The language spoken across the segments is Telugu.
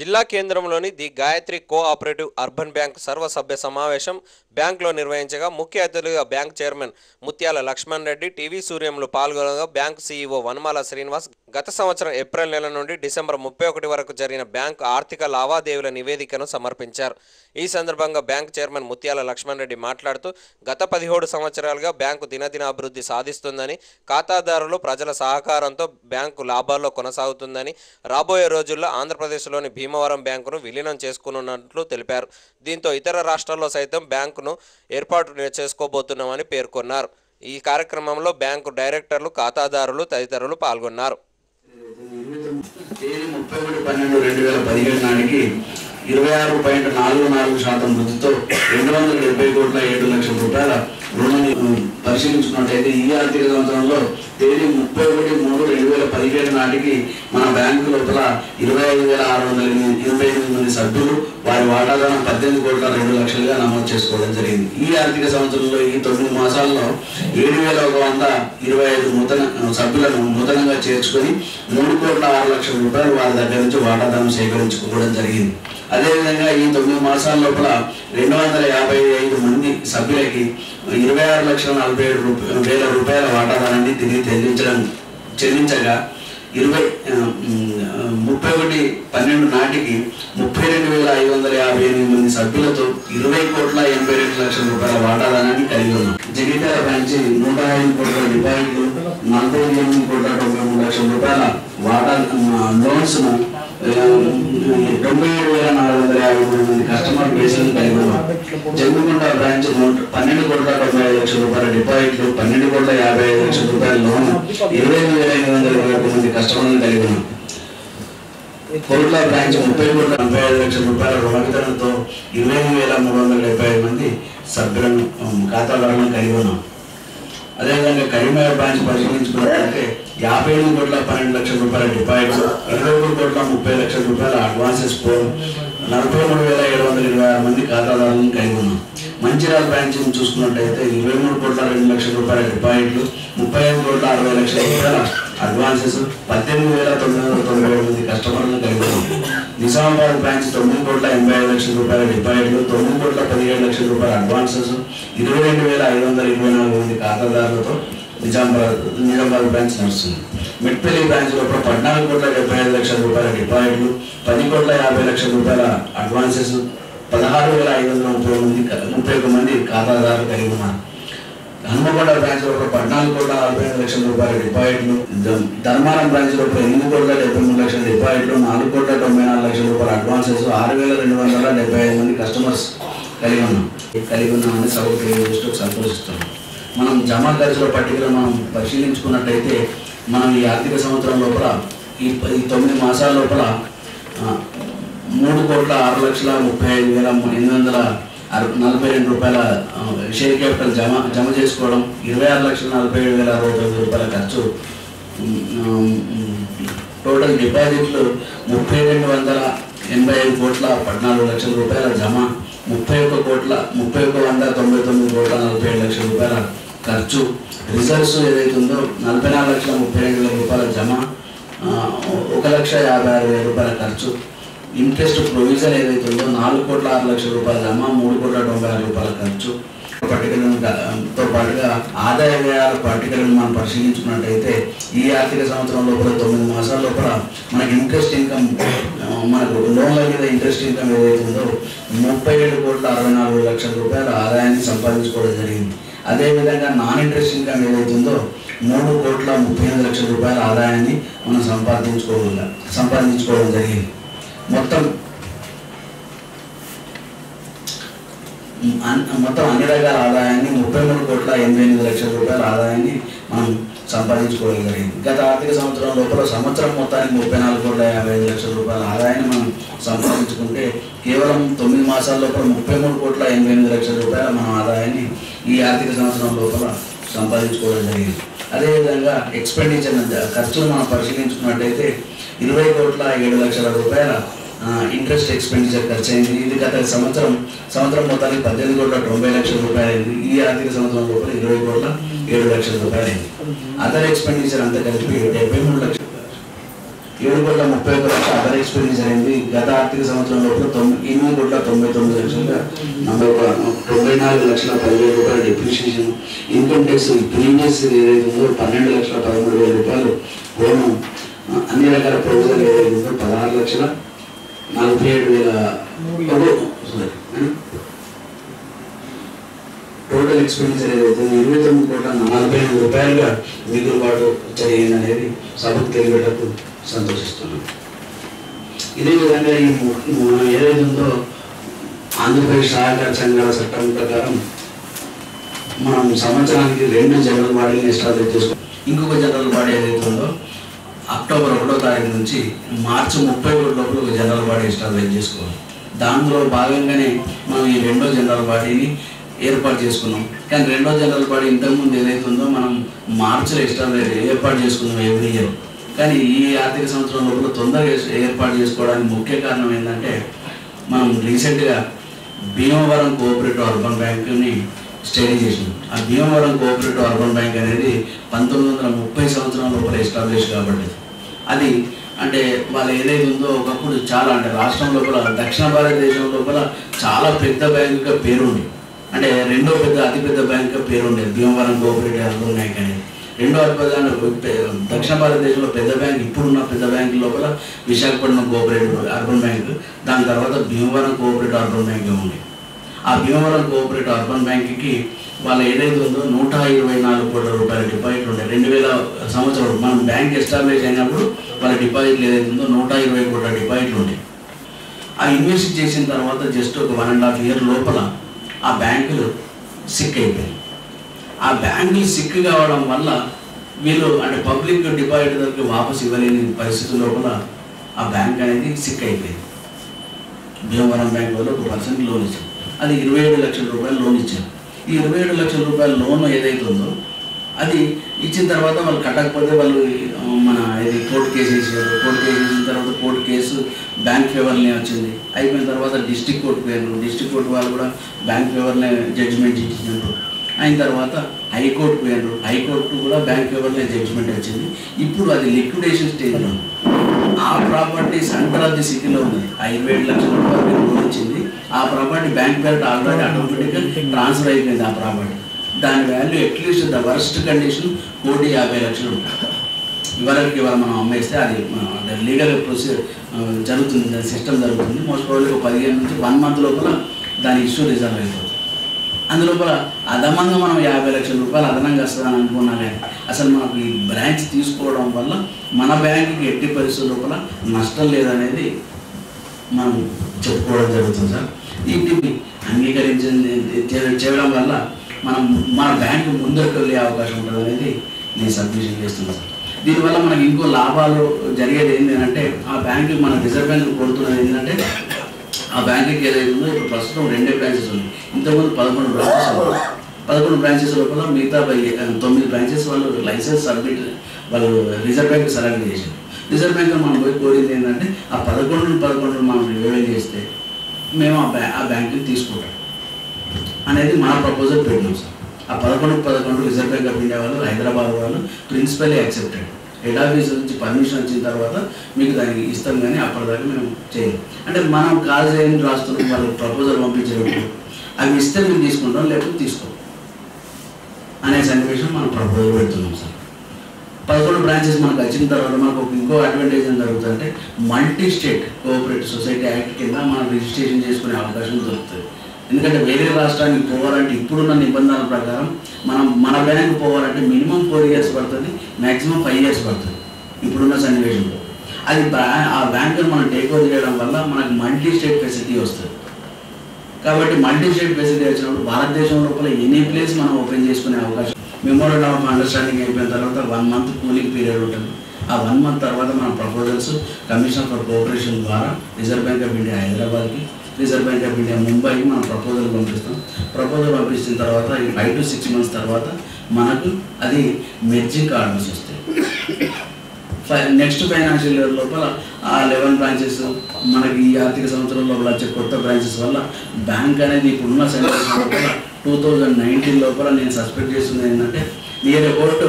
జిల్లా కేంద్రంలోని the Gayatri cooperative urban bank సర్వసభ్య సమావేశం బ్యాంకులో నిర్వహించగా ముఖ్య అతిథులుగా bank chairman Muthyala Lakshman Reddy TV సూర్యంలో పాల్గొనగా బ్యాంక్ సీఈఓ వనమాల శ్రీనివాస్ గత సంవత్సరం ఏప్రిల్ నెల నుండి డిసెంబర్ ముప్పై ఒకటి వరకు జరిగిన బ్యాంకు ఆర్థిక లావాదేవీల నివేదికను సమర్పించారు. ఈ సందర్భంగా బ్యాంక్ చైర్మన్ ముత్యాల లక్ష్మణ్ రెడ్డి మాట్లాడుతూ గత పదిహేడు సంవత్సరాలుగా బ్యాంకు దినదిన అభివృద్ధి సాధిస్తుందని ఖాతాదారులు ప్రజల సహకారంతో బ్యాంకు లాభాల్లో కొనసాగుతుందని రాబోయే రోజుల్లో ఆంధ్రప్రదేశ్లోని భీమవరం బ్యాంకును విలీనం చేసుకున్నట్లు తెలిపారు. దీంతో ఇతర రాష్ట్రాల్లో సైతం బ్యాంకును ఏర్పాటు చేసుకోబోతున్నామని పేర్కొన్నారు. ఈ కార్యక్రమంలో బ్యాంకు డైరెక్టర్లు ఖాతాదారులు తదితరులు పాల్గొన్నారు. ముప్పై ఒకటి పన్నెండు రెండు వేల పదిహేడు నాటికి ఇరవై ఆరు పాయింట్ నాలుగు నాలుగు శాతం వృద్ధితో రెండు వందల డెబ్బై కోట్ల ఏడు లక్షల రూపాయల రుణం పరిశీలించుకున్నట్టయితే ఈ ఆర్థిక సంవత్సరంలో తేదీ ముప్పై ఒకటి మూడు రెండు వేల పదిహేడు నాటికి మన బ్యాంకు లోపల ఇరవై ఐదు వేల ఆరు వందల ఇరవై ఎనిమిది మంది సభ్యులు వారి వాటాదారం పద్దెనిమిది కోట్ల రెండు లక్షలుగా నమోదు చేసుకోవడం జరిగింది. ఈ ఆర్థిక సంవత్సరంలో ఈ తొమ్మిది మాసాల్లో ఏడు వేల ఒక వంద ఇరవై ఐదు నూతన సభ్యులను నూతనంగా చేర్చుకొని మూడు కోట్ల ఆరు లక్షల రూపాయలు వారి దగ్గర నుంచి వాటాదారం సేకరించుకోవడం జరిగింది. అదేవిధంగా ఈ తొమ్మిది మాసాల లోపల రెండు వందల యాభై ఐదు మంది సభ్యులకి ఇరవై ఆరు లక్షల నలభై ఏడు వేల రూపాయల వాటాదారాన్ని తిరిగి చెల్లించడం చెల్లించగా ఇరవై ముప్పై ఒకటి పన్నెండు నాటికి ముప్పై రెండు వేల ఐదు వందల యాభై ఎనిమిది మంది సభ్యులతో ఇరవై కోట్ల ఎనభై రెండు లక్షల రూపాయల వాటాదానాన్ని కలిగి ఉన్నాం. జగిత్యాల బ్రాంచ్ నూట ఐదు కోట్ల డిపాజిట్లు నలభై ఎనిమిది కోట్ల తొంభై మూడు లక్షల రూపాయల వాటా లోన్స్ తొంభై ఏడు వేల నాలుగు వందల యాభై మూడు మంది కస్టమర్ బేస్లను కలిగి ఉన్నాం. జమ్మిగుంట బ్రాంచ్ నూట- పన్నెండు కోట్ల తొంభై ఐదు లక్షల రూపాయల డిపాజిట్లు పన్నెండు కోట్ల యాభై ఐదు లక్షల రూపాయల లోన్ ఇరవై ఐదు వేల ఐదు వందల ఇరవై ఒక మంది కస్టమర్లను కలిగి ఉన్నాం కోట్ల బ్రాంచ్ ముప్పై కోట్ల నలభై ఐదు లక్షల రూపాయల రుణ ఇరవై వేల మూడు వందల డెబ్బై ఐదు మంది సభ్యులను ఖాతాదారులను కలిగి ఉన్నాం అదేవిధంగా కరీంనగర్ బ్రాంచ్ పరిశీలించుకున్నట్లయితే యాభై ఎనిమిది కోట్ల పన్నెండు లక్షల రూపాయల డిపాజిట్ ఇరవై మూడు కోట్ల ముప్పై లక్షల రూపాయల అడ్వాన్సెస్ పో నలభై మూడు వేల ఏడు వందల ఇరవై ఆరు మంది ఖాతాదారులను కలిగి ఉన్నాం. మంచిర్యాల బ్రాంచ్ చూసుకున్నట్టయితే ఇరవై మూడు కోట్ల రెండు లక్షల రూపాయల డిపాజిట్లు ముప్పై ఐదు కోట్ల అరవై లక్షల రూపాయల అడ్వాన్సెస్ పద్దెనిమిది వేల తొమ్మిది వందల తొంభై ఏడు మంది కస్టమర్లను కలిగి ఉంది నిజామాబాద్ బ్రాంచ్ తొమ్మిది కోట్ల ఎనభై ఐదు లక్షల రూపాయల డిపాజిట్లు తొమ్మిది కోట్ల పదిహేడు లక్షల రూపాయల అడ్వాన్సెస్ ఇరవై రెండు వేల ఐదు వందల ఇరవై నాలుగు మంది ఖాతాదారులతో నిజామాబాద్ నిజామాబాద్ బ్రాంచ్ నడుస్తుంది. మెట్పల్లి బ్రాంచ్ లోపల పద్నాలుగు కోట్ల డెబ్బై ఐదు లక్షల రూపాయల డిపాజిట్లు పది కోట్ల యాభై లక్షల రూపాయల అడ్వాన్సెస్ పదహారు వేల ఐదు వందల ముప్పై మంది ముప్పై ఒక మంది ఖాతాదారులు కలిగి ఉన్నారు. హనుమకొండ బ్రాంచ్లో పద్నాలుగు కోట్ల అరవై ఐదు లక్షల రూపాయల డిపాజిట్లు ధర్మారం బ్రాంచ్లో ఎనిమిది కోట్ల డెబ్బై మూడు లక్షల డిపాజిట్లు నాలుగు కోట్ల తొంభై నాలుగు లక్షల రూపాయల అడ్వాన్సెస్ ఆరు వేల రెండు వందల డెబ్బై ఐదు మంది కస్టమర్స్ కలిగి ఉన్నాం. కలిగి ఉన్నామని సభకు తెలియజేస్తూ సంతోషిస్తున్నాం. మనం జమా ఖర్చుల పట్టికలో మనం పరిశీలించుకున్నట్టయితే మనం ఈ ఆర్థిక సంవత్సరం లోపల ఈ తొమ్మిది మాసాల లోపల మూడు కోట్ల ఆరు లక్షల ముప్పై ఐదు వేల ఎనిమిది వందల అర- నలభై రెండు రూపాయల షేర్ క్యాపిటల్ జమ జమ చేసుకోవడం ఇరవై ఆరు లక్షల నలభై ఏడు వేల అరవై తొమ్మిది రూపాయల ఖర్చు. టోటల్ డిపాజిట్లు ముప్పై రెండు వందల ఎనభై ఐదు కోట్ల పద్నాలుగు లక్షల రూపాయల జమ ముప్పై ఒక్క కోట్ల ముప్పై ఒక్క వంద తొంభై తొమ్మిది కోట్ల నలభై ఏడు లక్షల రూపాయల ఖర్చు. రిజర్వ్స్ ఏదైతే ఉందో నలభై నాలుగు లక్షల ముప్పై రెండు వేల రూపాయల జమ ఒక లక్ష యాభై ఆరు వేల రూపాయల ఖర్చు. ఇంట్రెస్ట్ ప్రొవిజన్ ఏదైతే ఉందో నాలుగు కోట్ల ఆరు లక్షల రూపాయల జమ మూడు కోట్ల తొంభై ఆరు రూపాయల ఖర్చు. పట్టికలతో తో పాటుగా ఆదాయ వ్యయాల పట్టికలను మనం పరిశీలించుకున్నట్టయితే ఈ ఆర్థిక సంవత్సరం లోపల తొమ్మిది మాసాల లోపల మనకి ఇంట్రెస్ట్ ఇన్కమ్ మనకు లోన్ల మీద ఇంట్రెస్ట్ ఇన్కమ్ ఏదైతే ఉందో ముప్పై ఏడు కోట్ల అరవై నాలుగు లక్షల రూపాయల ఆదాయాన్ని సంపాదించుకోవడం జరిగింది. అదేవిధంగా నాన్ ఇంట్రెస్ట్ ఇన్కమ్ ఏదైతే ఉందో మూడు కోట్ల ముప్పై ఎనిమిది లక్షల రూపాయల ఆదాయాన్ని మనం సంపాదించుకోగల సంపాదించుకోవడం జరిగింది. మొత్తం అన్- మొత్తం అన్ని రకాల ఆదాయాన్ని ముప్పై మూడు కోట్ల ఎనభై ఎనిమిది లక్షల రూపాయల ఆదాయాన్ని మనం సంపాదించుకోగలిగింది గత ఆర్థిక సంవత్సరం లోపల సంవత్సరం మొత్తానికి ముప్పై నాలుగు కోట్ల యాభై ఐదు లక్షల రూపాయల ఆదాయాన్ని మనం సంపాదించుకుంటే కేవలం తొమ్మిది మాసాల లోపల ముప్పై మూడు కోట్ల ఎనభై ఎనిమిది లక్షల రూపాయల మన ఆదాయాన్ని ఈ ఆర్థిక సంవత్సరం లోపల సంపాదించుకోవడం జరిగింది. అదేవిధంగా ఎక్స్పెండిచర్ ఖర్చులు మనం పరిశీలించుకున్నట్టయితే ఇరవై కోట్ల ఏడు లక్షల రూపాయల ఇంట్రెస్ట్ ఎక్స్పెండిచర్ ఖర్చు అయింది ఇది గత సంవత్సరం సంవత్సరం మొత్తానికి పద్దెనిమిది కోట్ల తొంభై లక్షల రూపాయలు అయింది ఈ ఆర్థిక సంవత్సరం లోపల ఇరవై కోట్ల ఏడు లక్షల రూపాయలు అయింది అదర్ ఎక్స్పెండిచర్ అంతా కలిపి డెబ్బై మూడు లక్షల ఏడు కోట్ల ముప్పై ఒక్క లక్షల అదర్ ఎక్స్పెండిచర్ అయింది. గత ఆర్థిక సంవత్సరం లోపల తొమ్మిది ఎనిమిది కోట్ల తొంభై తొమ్మిది లక్షల నలభై ఒక తొంభై నాలుగు లక్షల పదివేల రూపాయల డిప్రిషియేషన్ ఇన్కమ్ ట్యాక్స్ ప్రీవియస్ ఏదైతే ఉందో పన్నెండు లక్షల పదమూడు వేల రూపాయలు. హోమం అన్ని రకాల ప్రొవిజన్ ఏదైతే ఉందో పదహారు లక్షల నలభై ఏడు వేల సారీ టోటల్ ఎక్స్పెండిచర్ ఏదైతే ఇరవై తొమ్మిది కోట్ల నలభై ఎనిమిది రూపాయలుగా మిగులుబాటు జరిగింది అనేది సభకు తెలియటకు సంతోషిస్తున్నాను ఇదే విధంగా ఈ ఏదైతే ఉందో ఆంధ్రప్రదేశ్ సహకార సంఘాల చట్టం ప్రకారం మనం సంవత్సరానికి రెండు జనరల్ బాడీని ఎస్టాబ్లిష్ చేసుకో ఇంకొక జనరల్ బాడీ ఏదైతే ఉందో అక్టోబర్ ఒకటో తారీఖు నుంచి మార్చి ముప్పై ఒకటి లోపల జనరల్ బాడీ ఎస్టాబ్లిష్ చేసుకోవాలి. దానిలో భాగంగానే మనం ఈ రెండో జనరల్ బాడీని ఏర్పాటు చేసుకున్నాం. కానీ రెండో జనరల్ బాడీ ఇంతకుముందు ఏదైతే ఉందో మనం మార్చిలో ఎస్టాబ్లిష్ ఏర్పాటు చేసుకున్నాం ఎవ్రీ ఇయర్ కానీ ఈ ఆర్థిక సంవత్సరం లోపల తొందరగా ఏర్పాటు చేసుకోవడానికి ముఖ్య కారణం ఏంటంటే మనం రీసెంట్గా భీమవరం కోఆపరేటివ్ అర్బన్ బ్యాంకుని స్టడీ చేసినాం. ఆ భీమవరం కోఆపరేటివ్ అర్బన్ బ్యాంక్ అనేది పంతొమ్మిది వందల ముప్పై సంవత్సరాల లోపల ఎస్టాబ్లిష్ కాబట్టి అది అంటే వాళ్ళు ఏదైతే ఉందో ఒకప్పుడు చాలా అంటే రాష్ట్రం లోపల దక్షిణ భారతదేశం లోపల చాలా పెద్ద బ్యాంకుగా పేరుంది అంటే రెండో పెద్ద అతిపెద్ద బ్యాంకుగా పేరుండేది భీమవరం కోఆపరేటివ్ అర్బన్ బ్యాంక్ అనేది. రెండో అతిపెద్ద దక్షిణ భారతదేశంలో పెద్ద బ్యాంక్ ఇప్పుడున్న పెద్ద బ్యాంక్ లోపల విశాఖపట్నం కోఆపరేటివ్ అర్బన్ బ్యాంక్ దాని తర్వాత భీమవరం కోఆపరేటివ్ అర్బన్ బ్యాంక్ ఉంది ఆ భీమవరం కోఆపరేటివ్ అర్బన్ బ్యాంక్కి వాళ్ళ ఏదైతే ఉందో నూట ఇరవై నాలుగు కోట్ల రూపాయల డిపాజిట్ ఉండే. రెండు వేల సంవత్సరం మనం బ్యాంక్ ఎస్టాబ్లిష్ అయినప్పుడు వాళ్ళ డిపాజిట్లు ఏదైతే ఉందో నూట ఇరవై కోట్ల డిపాజిట్లు ఉండే. ఆ ఇన్వెస్ట్ చేసిన తర్వాత జస్ట్ ఒక వన్ అండ్ హాఫ్ ఇయర్ లోపల ఆ బ్యాంకులు సిక్ అయిపోయాయి. ఆ బ్యాంకులు సిక్ కావడం వల్ల వీళ్ళు అంటే పబ్లిక్ డిపాజిట్ వాపసు ఇవ్వలేని పరిస్థితి లోపల ఆ బ్యాంక్ అనేది సిక్ అయిపోయింది. భీమవరం బ్యాంక్ వాళ్ళు ఒక పర్సెంట్ లోన్ ఇచ్చారు. అది ఇరవై ఏడు లక్షల రూపాయలు లోన్ ఇచ్చారు. ఈ ఇరవై ఏడు లక్షల రూపాయల లోన్ ఏదైతే ఉందో అది ఇచ్చిన తర్వాత వాళ్ళు కట్టకపోతే వాళ్ళు మన ఇది కోర్టు కేసు వేసారు కోర్టు కేసు వేసిన తర్వాత కోర్టు కేసు బ్యాంక్ ఫేవర్నే వచ్చింది. అయిపోయిన తర్వాత డిస్టిక్ కోర్టు పోయారు డిస్టిక్ కోర్టు వాళ్ళు కూడా బ్యాంక్ ఫేవర్నే జడ్జిమెంట్ ఇచ్చినారు అయిన తర్వాత హైకోర్టు పోయారు హైకోర్టు కూడా బ్యాంక్ ఫేవర్నే జడ్జిమెంట్ వచ్చింది. ఇప్పుడు అది లిక్విడేషన్ స్టేజ్లో ఆ ప్రాపర్టీ సంక్రాంతి ఆఫ్ ది సిటీలో ఉంది. ఆ ఇరవై ఏడు లక్షల రూపాయలు లోన్ వచ్చింది. ఆ ప్రాపర్టీ బ్యాంక్ పేరు ఆల్రెడీ ఆటోమేటిక్గా ట్రాన్స్ఫర్ అయిపోయింది ఆ ప్రాపర్టీ దాని value at least the worst condition కోటి యాభై లక్షలు ఉంటుంది ఇవరకు ఇవాళ మనం అమ్మేస్తే అది లీగల్ ప్రొసీజర్ జరుగుతుంది. దాని సిస్టమ్ జరుగుతుంది. మోస్ట్ ప్రాబ్లీ ఒక పదిహేను నుంచి వన్ మంత్ లోపల దాని ఇష్యూ రిజాల్వ్ అయిపోతుంది. అందులోపల అదనంగా మనం యాభై లక్షల రూపాయలు అదనంగా వస్తుందని అనుకున్నా కానీ అసలు మనకు ఈ బ్రాంచ్ తీసుకోవడం వల్ల మన బ్యాంకుకి ఎట్టి పరిస్థితుల లోపల నష్టం లేదనేది మనం చెప్పుకోవడం జరుగుతుంది సార్. వీటిని అంగీకరించింది చేయడం వల్ల మనం మన బ్యాంకు ముందరకు వెళ్ళే అవకాశం ఉంటుంది అనేది నేను సబ్మిషన్ చేస్తున్నాను సార్. దీనివల్ల మనకి ఇంకో లాభాలు జరిగేది ఏంటంటే ఆ బ్యాంకు మన రిజర్వ్ బ్యాంక్ కొడుతున్నది ఏంటంటే ఆ బ్యాంకుకి ఏదైతే ఉందో ఇప్పుడు ప్రస్తుతం రెండే బ్రాంచెస్ ఉన్నాయి. ఇంతకుముందు పదకొండు బ్రాంచెస్ ఉన్నాయి. పదకొండు బ్రాంచెస్ లోపల మిగతా బై- తొమ్మిది బ్రాంచెస్ వాళ్ళు లైసెన్స్ సబ్మిట్ వాళ్ళు రిజర్వ్ బ్యాంక్ సరెండర్ చేశారు. రిజర్వ్ బ్యాంక్ మనం పోయి కోరింది ఏంటంటే ఆ పదకొండు పదకొండు మనం రివైవ్ చేస్తే మేము ఆ బ్యా ఆ బ్యాంకుని తీసుకుంటాం. అనేది మన ప్రపోజల్ పెట్టినాం సార్ ఆ పదకొండు పదకొండు రిజర్వ్ బ్యాంక్ ఆఫ్ ఇండియా వాళ్ళు హైదరాబాద్ వాళ్ళు ప్రిన్సిపల్లీ యాక్సెప్టెడ్ హెడ్ ఆఫీస్ నుంచి పర్మిషన్ వచ్చిన తర్వాత మీకు దానికి ఇస్తాం కానీ అప్పటిదాకా మేము చేయం అంటే మనం కాల్ చేయని రాస్తున్నాం వాళ్ళకి ప్రపోజల్ పంపించినప్పుడు అవి ఇస్తే మేము తీసుకుంటాం లేకపోతే తీసుకోం. అనే సన్నివేశం మనం ప్రభుత్వం పెడుతున్నాం సార్. పదకొండు బ్రాంచెస్ మనకు వచ్చిన తర్వాత మనకు ఇంకో అడ్వాంటేజ్ ఏం జరుగుతుందంటే multi state cooperative society act కింద మనం రిజిస్ట్రేషన్ చేసుకునే అవకాశం దొరుకుతుంది. ఎందుకంటే వేరే రాష్ట్రానికి పోవాలంటే ఇప్పుడున్న నిబంధనల ప్రకారం మనం మన బ్యాంకు పోవాలంటే మినిమం ఫోర్ ఇయర్స్ పడుతుంది మ్యాక్సిమం ఫైవ్ ఇయర్స్ పడుతుంది ఇప్పుడున్న సన్నివేశంలో. అది ఆ బ్యాంకును మనం టేక్ ఓవర్ చేయడం వల్ల మనకు మల్టీ స్టేట్ ఫెసిలిటీ వస్తుంది. కాబట్టి మల్టీ స్టేట్ ఫెసిలిటీ వచ్చినప్పుడు భారతదేశం లోపల ఎనీ ప్లేస్ మనం ఓపెన్ చేసుకునే అవకాశం. మెమోరండం ఆఫ్ అండర్స్టాండింగ్ అయిపోయిన తర్వాత వన్ మంత్ కూలింగ్ పీరియడ్ ఉంటుంది. ఆ వన్ మంత్ తర్వాత మన ప్రపోజల్స్ కమిషన్ ఫర్ కోఆపరేషన్ ద్వారా రిజర్వ్ బ్యాంక్ ఆఫ్ ఇండియా హైదరాబాద్కి రిజర్వ్ బ్యాంక్ ఆఫ్ ఇండియా ముంబైకి మనం ప్రపోజల్ పంపిస్తాం. ప్రపోజల్ పంపించిన తర్వాత ఈ ఫైవ్ టు సిక్స్ మంత్స్ తర్వాత మనకు అది మెర్జింగ్ ఆర్డర్స్ వస్తాయి. నెక్స్ట్ ఫైనాన్షియల్ ఇయర్ లోపల ఆ లెవెన్ బ్రాంచెస్ మనకి ఈ ఆర్థిక సంవత్సరం లోపల వచ్చే కొత్త బ్రాంచెస్ వల్ల బ్యాంక్ అనేది ఇప్పుడున్న సెంటర్స్ లోపల టూ థౌజండ్ నైన్టీన్ లోపల నేను సస్పెక్ట్ చేస్తుంది ఏంటంటే near about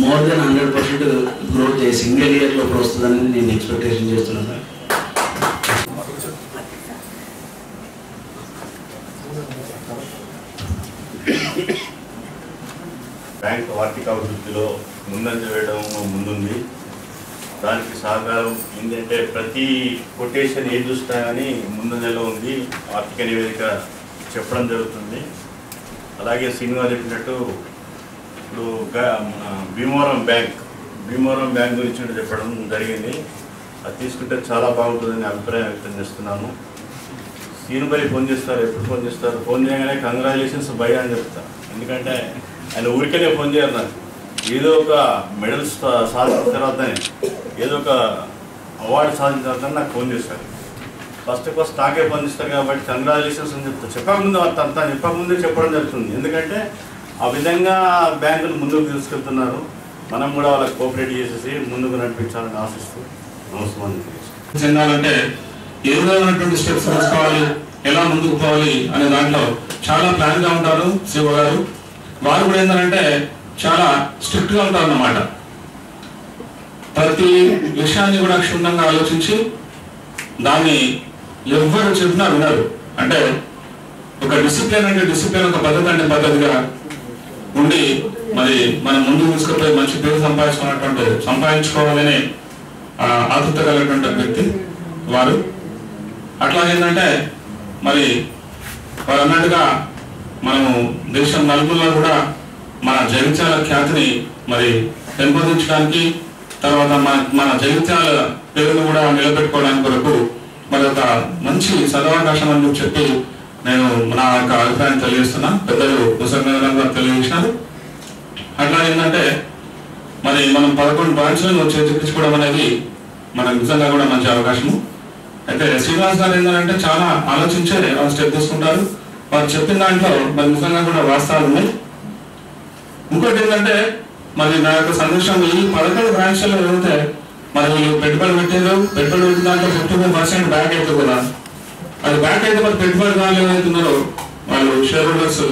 more than hundred percent growth చేసి సింగిల్ ఇయర్ లోపల వస్తుందని నేను ఎక్స్పెక్టేషన్ చేస్తున్నాను సార్. బ్యాంక్ ఆర్థిక అభివృద్ధిలో ముందంజ వేయడం ముందుంది. దానికి సహకారం ఏంటంటే ప్రతి కొటేషన్ ఏం చూసినా కానీ ముందంజలో ఉంది. ఆర్థిక నివేదిక చెప్పడం జరుగుతుంది. అలాగే సినిమా చెప్పినట్టు ఇప్పుడు మన భీమవరం బ్యాంక్ భీమవరం బ్యాంక్ గురించి కూడా చెప్పడం జరిగింది. అది తీసుకుంటే చాలా బాగుంటుందని అభిప్రాయం వ్యక్తం చేస్తున్నాను సీనుబరి ఫోన్ చేస్తారు ఎప్పుడు ఫోన్ చేస్తారు? ఫోన్ చేయగానే కంగ్రాచులేషన్స్ భయ అని చెప్తాను ఎందుకంటే ఆయన ఊరికనే ఫోన్ చేయరు నాకు. ఏదో ఒక మెడల్స్ సాధించిన తర్వాతనే ఏదో ఒక అవార్డు సాధించిన తర్వాత నాకు ఫోన్ చేశారు. ఫస్ట్ ఫస్ట్ నాకే పనిస్తారు కాబట్టి కంగ్రాచులేషన్స్ అని చెప్తాను చెప్పకముందు అంత చెప్పకముందే చెప్పడం జరుగుతుంది. ఎందుకంటే ఆ విధంగా బ్యాంకులు ముందుకు తీసుకెళ్తున్నారు. మనం కూడా వాళ్ళకి కోఆపరేట్ చేసేసి ముందుకు నడిపించాలని ఆశిస్తూ నమస్కారం చెందాలంటే ఏ విధమైనటువంటి స్టెప్స్ తీసుకోవాలి ఎలా ముందుకు పోవాలి అనే దాంట్లో చాలా ప్లాన్గా ఉంటారు శివ గారు. వారు కూడా ఏంటంటే చాలా స్ట్రిక్ట్గా ఉంటారన్నమాట. ఉంటారు అన్నమాట ప్రతి విషయాన్ని కూడా క్షుణ్ణంగా ఆలోచించి దాన్ని ఎవ్వరు చెప్పినా వినరు. అంటే ఒక డిసిప్లిన్ అంటే డిసిప్లిన్ ఒక పద్ధతి అంటే పద్ధతిగా ఉండి మరి మనం ముందు తీసుకుపోయి మంచి పేరు సంపాదించుకున్నటువంటి సంపాదించుకోవాలని ఆతృత కలిగినటువంటి వ్యక్తి వారు. అట్లా ఏంటంటే మరి వారు అన్నట్టుగా మనము దేశం నలుగురిలో కూడా మన జగిత్యాల ఖ్యాతిని మరి పెంపొందించడానికి తర్వాత మన మన జగిత్యాల పేరును కూడా నిలబెట్టుకోవడానికి కొరకు మరి ఒక మంచి సదవకాశం అని చెప్పి నేను నా యొక్క అభిప్రాయం తెలియజేస్తున్నా. పెద్దలు కుసంగం గారు తెలియజేసినారు. అట్లా ఏంటంటే మరి మనం పదకొండు బ్రాంచ్లను చేర్చుకోవడం అనేది మనకు నిజంగా కూడా మంచి అవకాశము. అయితే శ్రీనివాస్ గారు ఏంటంటే చాలా ఆలోచించే వాళ్ళు స్టెప్ తీసుకుంటారు. వారు చెప్పిన దాంట్లో మరి నిజంగా కూడా వాస్తవాలు ఉన్నాయి. ఇంకోటి ఏంటంటే మరి నా యొక్క సందేశంలో ఈ పదకొండు బ్రాంచ్లలో ఏదైతే మరి వీళ్ళు పెట్టుబడి పెట్టారు పెట్టుబడి పెట్టిన దాంట్లో ఫిఫ్టీ ఫైవ్ పర్సెంట్ బ్యాక్ అవుతుంది కదా అది బ్యాక్ అయితే మరి పెట్టుబడి వాళ్ళు ఏమవుతున్నారో వాళ్ళు షేర్ హోల్డర్స్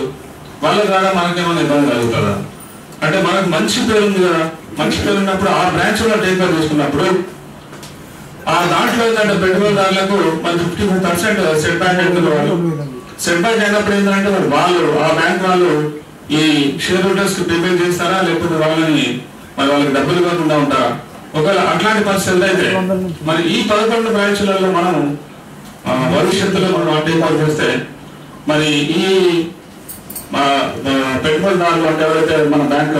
వాళ్ళ ద్వారా మనకేమైనా ఇబ్బంది కలుగుతుందా? అంటే మనకు మంచి పేరు ఉంది కదా మంచి పేరు ఉన్నప్పుడు ఆ బ్రాంచ్లో టేకర్ చేసుకున్నప్పుడు ఆ దాంట్లో ఏంటంటే పెట్టుబడిదారులకు మరి fifty five percent set back అవుతుంది వాళ్ళు సెట్ బ్యాక్ అయినప్పుడు ఏంటంటే మరి వాళ్ళు ఆ బ్యాంక్ వాళ్ళు ఈ షేర్ హోల్డర్స్కి పేమెంట్ చేస్తారా? లేకపోతే వాళ్ళని మరి వాళ్ళకి డబ్బులు ఇవ్వకుండా ఉంటారా? ఒకవేళ అట్లాంటి పరిస్థితులు అయితే మరి ఈ పదకొండు బ్రాంచ్లలో మనం భవిష్యత్తులో మనం టేక్ చేస్తే మరి ఈ మా పెట్టుబడిదారులు అంటే ఎవరైతే మన బ్యాంక్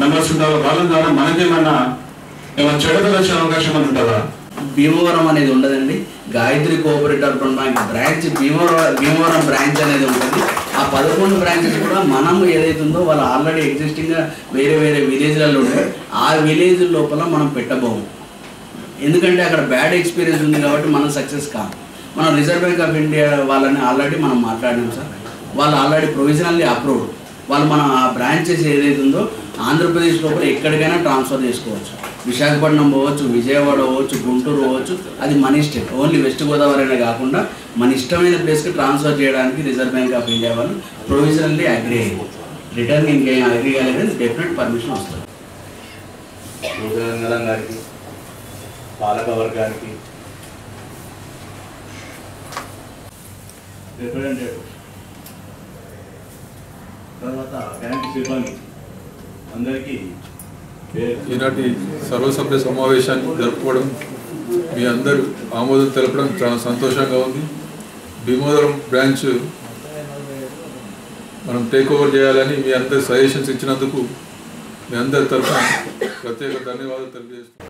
మెంబర్స్ ఉంటారో వాళ్ళ ద్వారా మనకేమన్నా ఏమైనా చెడుగా వచ్చే అవకాశం అని ఉంటుందా? భీమవరం అనేది ఉండదండి. Gayatri cooperative bank branch Bhimavaram Bhimavaram branch అనేది ఉంటుంది. ఆ పదకొండు బ్రాంచెస్ కూడా మనం ఏదైతే ఉందో వాళ్ళు ఆల్రెడీ ఎగ్జిస్టింగ్గా వేరే వేరే విలేజ్లలో ఉంటాయి ఆ విలేజ్ లోపల మనం పెట్టబోము. ఎందుకంటే అక్కడ బ్యాడ్ ఎక్స్పీరియన్స్ ఉంది కాబట్టి మనం సక్సెస్ కాదు మనం రిజర్వ్ బ్యాంక్ ఆఫ్ ఇండియా వాళ్ళని ఆల్రెడీ మనం మాట్లాడినాం సార్. వాళ్ళు ఆల్రెడీ ప్రొవిజనల్లీ అప్రూవ్డ్ వాళ్ళు మనం ఆ బ్రాంచెస్ ఏదైతే ఉందో ఆంధ్రప్రదేశ్ లోపల ఎక్కడికైనా ట్రాన్స్ఫర్ చేసుకోవచ్చు. విశాఖపట్నం పోవచ్చు విజయవాడ పోవచ్చు గుంటూరు పోవచ్చు అది మన ఇష్టం. ఓన్లీ వెస్ట్ గోదావరి అనే కాకుండా మన ఇష్టమైన ప్లేస్కి ట్రాన్స్ఫర్ చేయడానికి రిజర్వ్ బ్యాంక్ ఆఫ్ ఇండియా వాళ్ళు ప్రొవిజనల్లీ అగ్రి అయ్యింది రిటర్న్ ఇంకేం అగ్రి కాలేదని డెఫినెట్ పర్మిషన్ వస్తుంది. గారికి పాలక వర్గానికి. రిప్రజెంటేటివ్ తర్వాత బ్యాంక్ సిబ్బంది అందరికీ ఈనాటి సర్వసభ్య సమావేశాన్ని జరుపుకోవడం మీ అందరూ ఆమోదం తెలపడం చాలా సంతోషంగా ఉంది. భీమోదరం బ్రాంచ్ మనం టేక్ ఓవర్ చేయాలని మీ అందరు సజెషన్స్ ఇచ్చినందుకు మీ అందరి తరఫున ప్రత్యేక ధన్యవాదాలు తెలియజేస్తున్నాం